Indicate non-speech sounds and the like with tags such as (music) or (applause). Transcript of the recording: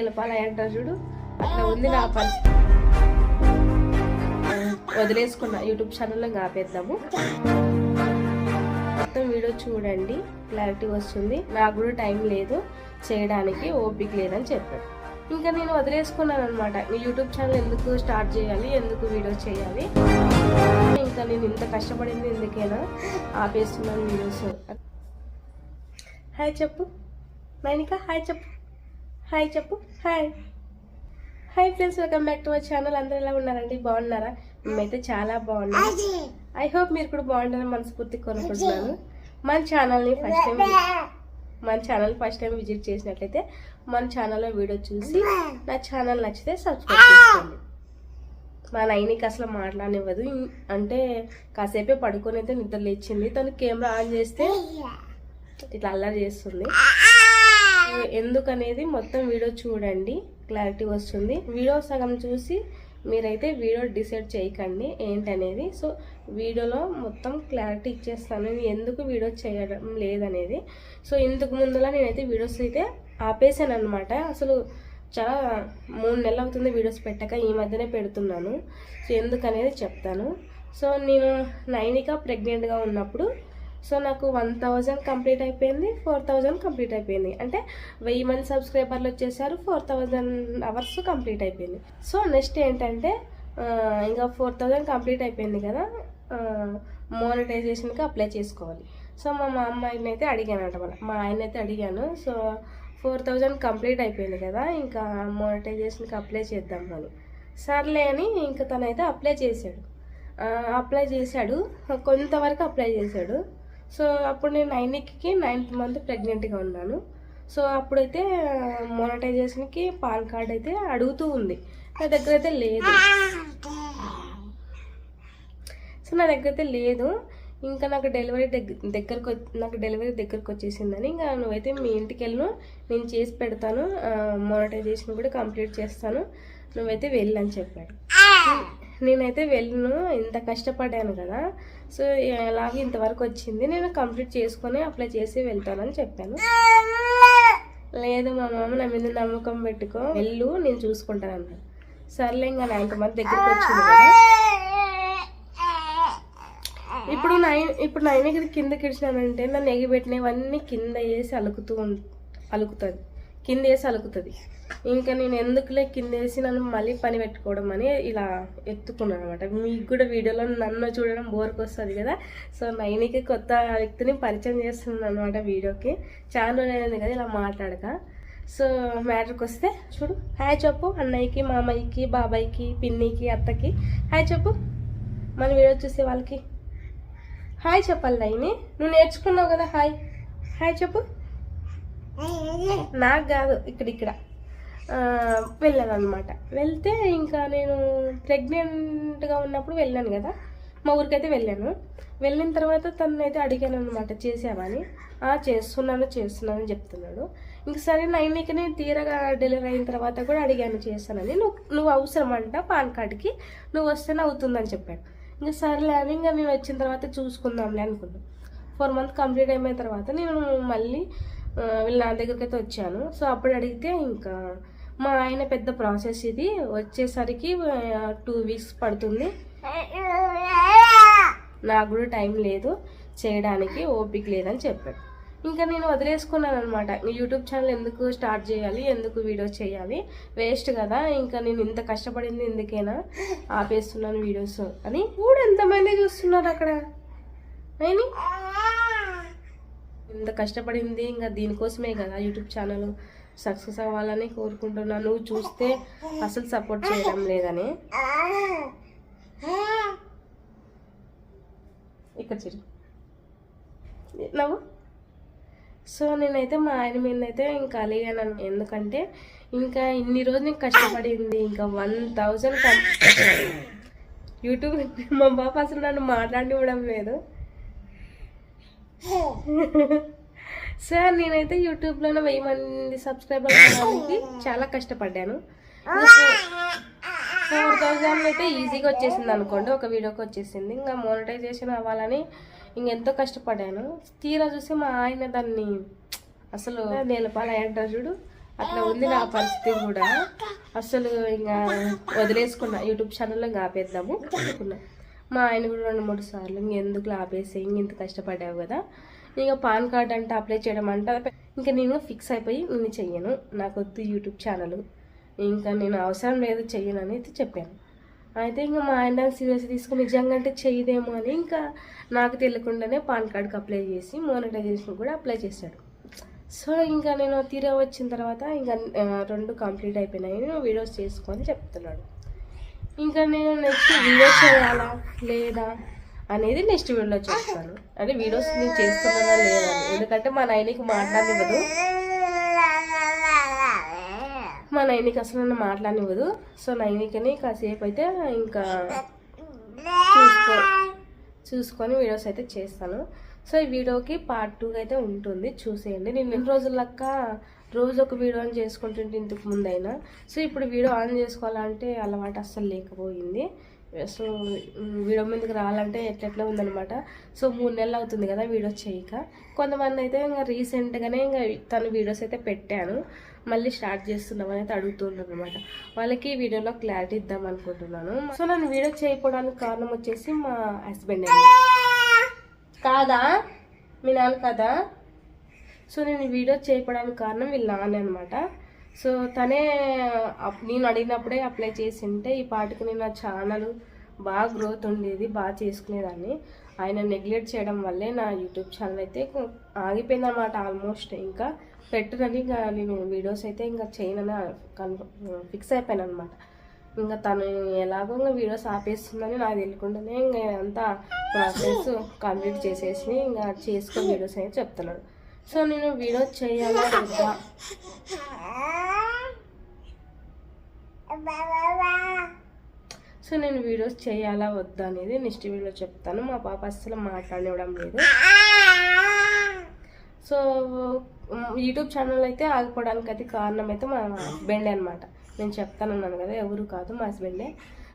నేలపాల అంటారు చూడు. అట్లా ఉంది నా పరిస్థితి. వదిలేసుకున్నా. యూట్యూబ్ ఛానల్లో ఆపేద్దాము. మొత్తం వీడియో చూడండి. క్లారిటీ వస్తుంది. నాకు కూడా టైం లేదు. చేయడానికి ఓపిక లేదని చెప్పాడు. ఇంకా నేను వదిలేసుకున్నాను అనమాట యూట్యూబ్ ఛానల్ ఎందుకు స్టార్ట్ చేయాలి? ఎందుకు వీడియో చేయాలి? ఇంకా నేను ఇంత కష్టపడింది ఎందుకైనా? ఆపేస్తున్నాను వీడియోస్. హాయ్ చెప్పు. మైనిక హాయ్ చెప్పు. హాయ్ చెప్పు. Hi. Hi friends welcome back to my channel. అందరూ ఎలా ఉన్నారండి? బాగున్నారా? మేమైతే చాలా బాగున్నాం. ఐ హోప్ మీరు కూడా బాగుంటారని మనస్ఫూర్తి కోరుకుంటున్నాను. మన ఛానల్ని ఫస్ట్ టైం మన ఛానల్ ఫస్ట్ టైం విజిట్ చేసినట్లయితే మన ఛానల్లో వీడియో చూసి నా ఛానల్ నచ్చితే సబ్స్క్రైబ్ చేసుకోండి. మా నైనికి అసలు మాట్లాడనివ్వదు. అంటే కాసేపే పడుకొని అయితే నిద్ర లేచింది. తను కెమెరా ఆన్ చేస్తే ఇట్లా అల్లరి చేస్తుంది. ఎందుకనేది మొత్తం వీడియో చూడండి. క్లారిటీ వస్తుంది. వీడియో సగం చూసి మీరైతే వీడియో డిసైడ్ చేయకండి. ఏంటనేది? సో వీడియోలో మొత్తం క్లారిటీ ఇచ్చేస్తాను. నేను ఎందుకు వీడియో చేయడం లేదనేది. సో ఇంతకు ముందులా నేనైతే వీడియోస్ అయితే ఆపేసాను అనమాట అసలు చాలా మూడు నెలలు అవుతుంది వీడియోస్ పెట్టక ఈ మధ్యనే పెడుతున్నాను. సో ఎందుకనేది చెప్తాను. సో నేను నైనిక ప్రెగ్నెంట్గా ఉన్నప్పుడు సో నాకు వన్ థౌజండ్ కంప్లీట్ అయిపోయింది ఫోర్ థౌజండ్ కంప్లీట్ అయిపోయింది. అంటే వెయ్యి మంది సబ్స్క్రైబర్లు వచ్చేసారు ఫోర్ థౌజండ్ అవర్స్ కంప్లీట్ అయిపోయింది. సో నెక్స్ట్ ఏంటంటే ఇంకా ఫోర్ థౌజండ్ కంప్లీట్ అయిపోయింది కదా మోనిటైజేషన్కి అప్లై చేసుకోవాలి. సో మా మా అమ్మాయిని అయితే అడిగాను అనమాట మా ఆయన అయితే అడిగాను సో ఫోర్ థౌజండ్ కంప్లీట్ అయిపోయింది కదా ఇంకా మోనిటైజేషన్కి అప్లై చేద్దాం అని. సర్లే అని ఇంకా తనైతే అప్లై చేశాడు. అప్లై చేశాడు కొంతవరకు అప్లై చేశాడు. సో అప్పుడు నేను నైన్కి నైన్త్ మంత్ ప్రెగ్నెంట్గా ఉన్నాను. సో అప్పుడైతే మోనటైజేషన్కి పాన్ కార్డ్ అయితే అడుగుతూ ఉంది. నా దగ్గర అయితే లేదు. సో నా దగ్గర అయితే లేదు. ఇంకా నాకు డెలివరీ దగ్గర దగ్గరకు వచ్చి- నాకు డెలివరీ దగ్గరకు వచ్చేసిందని ఇంకా నువ్వైతే మీ ఇంటికి వెళ్ళను నేను చేసి పెడతాను. మోనటైజేషన్ కూడా కంప్లీట్ చేస్తాను. నువ్వైతే వెళ్ళని చెప్పాడు. నేనైతే వెళ్ళను ఇంత కష్టపడ్డాను కదా. సో ఎలాగే ఇంతవరకు వచ్చింది. నేను కంప్లీట్ చేసుకొని అప్లై చేసి వెళ్తానని చెప్పాను. లేదు మా మామ నా మీద నమ్మకం పెట్టుకో. వెళ్ళు నేను చూసుకుంటాను అన్నాడు. సర్లే ఇంకా నైన్త్ మంత్ దగ్గరికి వచ్చింది కదా. ఇప్పుడు నైన్ ఇప్పుడు నైన్ దగ్గర కిందకి ఇడిచినానంటే నన్ను ఎగిపెట్టినవన్నీ కింద వేసి అలుకుతూ అలుకుతుంది. కిందేసి అలుకుతుంది. ఇంకా నేను ఎందుకులే కింద వేసి నన్ను మళ్ళీ పని పెట్టుకోవడం అని ఇలా ఎత్తుకున్నాను అనమాట మీకు కూడా వీడియోలో నన్ను చూడడం బోర్కి వస్తుంది కదా. సో నైనికి కొత్త వ్యక్తిని పరిచయం చేస్తున్నాను అనమాట వీడియోకి. చాలా రోజులైంది కదా ఇలా మాట్లాడక. సో మ్యాటర్కి వస్తే చూడు. హాయ్ చెప్పు అన్నయ్యకి మామయ్యకి బాబాయ్కి పిన్నికి అత్తకి. హాయ్ చెప్పు. మన వీడియో చూసే వాళ్ళకి. హాయ్ చెప్పాలి నైని. నువ్వు నేర్చుకున్నావు కదా హాయ్ హాయ్ చెప్పు. నాకు కాదు ఇక్కడ ఇక్కడ. వెళ్ళాను అనమాట వెళ్తే ఇంకా నేను ప్రెగ్నెంట్గా ఉన్నప్పుడు వెళ్ళాను కదా. మా ఊరికైతే వెళ్ళాను. వెళ్ళిన తర్వాత తను అయితే అడిగాను అనమాట చేసావని చేస్తున్నాను చేస్తున్నాను అని చెప్తున్నాడు. ఇంక సరే నైన్కి నేను తీరగా డెలివరీ అయిన తర్వాత కూడా అడిగాను చేస్తానని. నువ్వు నువ్వు అవసరం అంట పాన్ కార్డ్కి. నువ్వు వస్తేనే అవుతుందని చెప్పాడు. ఇంకా సరేలే అని ఇంకా నేను వచ్చిన తర్వాత చూసుకుందాంలే అనుకున్నాను ఫోర్ మంత్ కంప్లీట్ అయిపోయిన తర్వాత నేను మళ్ళీ వీళ్ళ నా దగ్గరికి అయితే వచ్చాను సో అప్పుడు అడిగితే ఇంకా మా ఆయన పెద్ద ప్రాసెస్ ఇది. వచ్చేసరికి టూ వీక్స్ పడుతుంది. నాకు కూడా టైం లేదు. చేయడానికి ఓపిక లేదని చెప్పాడు. ఇంకా నేను వదిలేసుకున్నాను అనమాట యూట్యూబ్ ఛానల్ ఎందుకు స్టార్ట్ చేయాలి? ఎందుకు వీడియో చేయాలి? వేస్ట్ కదా. ఇంకా నేను ఇంత కష్టపడింది ఎందుకైనా ఆపేస్తున్నాను వీడియోస్ అని. కూడా ఎంతమంది చూస్తున్నారు అక్కడ? అయినా ఇంత కష్టపడింది ఇంకా దీనికోసమే కదా యూట్యూబ్ ఛానల్ సక్సెస్ అవ్వాలని కోరుకుంటున్నాను నువ్వు చూస్తే అసలు సపోర్ట్ చేయడం లేదని. ఇక్కడ చిరు నవ్వు. సో నేనైతే మా ఆయన మీద అయితే ఇంకా అలిగాను ఎందుకంటే ఇంకా ఇన్ని రోజులు నేను కష్టపడింది ఇంకా వన్ థౌజండ్ (coughs) యూట్యూబ్ మా బాబు అసలు నన్ను మాట్లాడివ్వడం లేదు. (laughs) సార్ నేనైతే యూట్యూబ్లోనే వెయ్యి మంది సబ్స్క్రైబర్ అవడానికి చాలా కష్టపడ్డాను. ఫోర్ థౌజండ్ అయితే ఈజీగా వచ్చేసింది అనుకోండి. ఒక వీడియోకి వచ్చేసింది. ఇంకా మోనటైజేషన్ అవ్వాలని ఇంకెంతో కష్టపడ్డాను. తీరా చూసి మా ఆయన దాన్ని అసలు నేలపాల అంటారు చూడు. అట్లా ఉంది నా పరిస్థితి కూడా. అసలు ఇంకా వదిలేసుకున్నా. యూట్యూబ్ ఛానల్లో ఇంకా ఆపేద్దాము. అనుకున్నా. మా ఆయన కూడా రెండు మూడు సార్లు ఇంక ఎందుకు ఆపేసి ఇంక ఇంత కష్టపడ్డావు కదా? ఇంకా పాన్ కార్డ్ అంటే అప్లై చేయడం అంటే ఇంకా నేను ఫిక్స్ అయిపోయి నేను చెయ్యను. నాకు వద్దు యూట్యూబ్ ఛానల్. ఇంకా నేను అవసరం లేదు చెయ్యను అనేది చెప్పాను. అయితే ఇంకా మా ఆయన సీరియస్ తీసుకుని నిజంగా అంటే చేయదేమో అని ఇంకా నాకు తెలియకుండానే పాన్ కార్డ్కి అప్లై చేసి మోనిటైజేషన్ కూడా అప్లై చేశాడు. సో ఇంకా నేను తీరా వచ్చిన తర్వాత ఇంకా రెండు కంప్లీట్ అయిపోయినాయి. వీడియోస్ చేసుకొని చెప్తున్నాడు. ఇంకా నేను నెక్స్ట్ వీడియో చేయాలా? లేదా? అనేది నెక్స్ట్ వీడియోలో చేస్తాను. అంటే వీడియోస్ నేను చేస్తున్నానా లేదా? ఎందుకంటే మా నాయనకి మాట్లాడివ్వదు మా నైనికి అసలు నన్ను మాట్లాడివ్వదు సో నైనికని కాసేపు అయితే ఇంకా చూసుకో చూసుకొని వీడియోస్ అయితే చేస్తాను. సో ఈ వీడియోకి పార్ట్ టూ అయితే ఉంటుంది. చూసేయండి. నేను ఎన్ని రోజులక్క రోజు ఒక వీడియో ఆన్ చేసుకుంటుంటే ఇంతకు ముందైనా. సో ఇప్పుడు వీడియో ఆన్ చేసుకోవాలంటే అలవాటు అస్సలు లేకపోయింది. సో వీడియో మీదకి రావాలంటే ఎట్లెట్లా ఉందనమాట సో మూడు నెలలు అవుతుంది కదా వీడియో చేయక. కొంతమంది అయితే ఇంకా రీసెంట్గానే ఇంకా తను వీడియోస్ అయితే పెట్టాను. మళ్ళీ స్టార్ట్ చేస్తున్నామని అయితే అడుగుతున్నారు అనమాట వాళ్ళకి ఈ వీడియోలో క్లారిటీ ఇద్దాం అనుకుంటున్నాను. సో నన్ను వీడియో చేయకపోవడానికి కారణం వచ్చేసి మా హస్బెండ్ కాదా? మీ నాన్న కదా? సో నేను వీడియో చేయడానికి కారణం వీళ్ళ నాన్న అనమాట సో తనే అప్- నేను అడిగినప్పుడే అప్లై చేసి ఉంటే ఈ పాటికి నేను నా ఛానల్ బాగా గ్రోత్ ఉండేది బాగా చేసుకునేదాన్ని. ఆయన నెగ్లెక్ట్ చేయడం వల్లే నా యూట్యూబ్ ఛానల్ అయితే ఆగిపోయింది అనమాట ఆల్మోస్ట్. ఇంకా పెట్టునని ఇంకా నేను వీడియోస్ అయితే ఇంకా చేయనని కన్ఫర్మ్ ఫిక్స్ అయిపోయాను అనమాట ఇంకా తను ఎలాగో ఇంకా వీడియోస్ ఆపేస్తుందని నాకు తెలియకుండానే ఇంకా అంతా ప్రాసెస్ కంప్లీట్ చేసేసి ఇంకా చేసుకుని వీడియోస్ అనేది చెప్తున్నాడు. సో నేను వీడియో చేయాలా వద్దా? సో నేను వీడియోస్ చేయాలా వద్దా అనేది నెక్స్ట్ వీడియో చెప్తాను. మా పాప అస్సలు మాట్లాడివ్వడం లేదు. సో యూట్యూబ్ ఛానల్ అయితే ఆగిపోవడానికి అయితే కారణం అయితే మా బెండే అనమాట నేను చెప్తానన్నాను కదా ఎవరు కాదు మా హస్బెండే.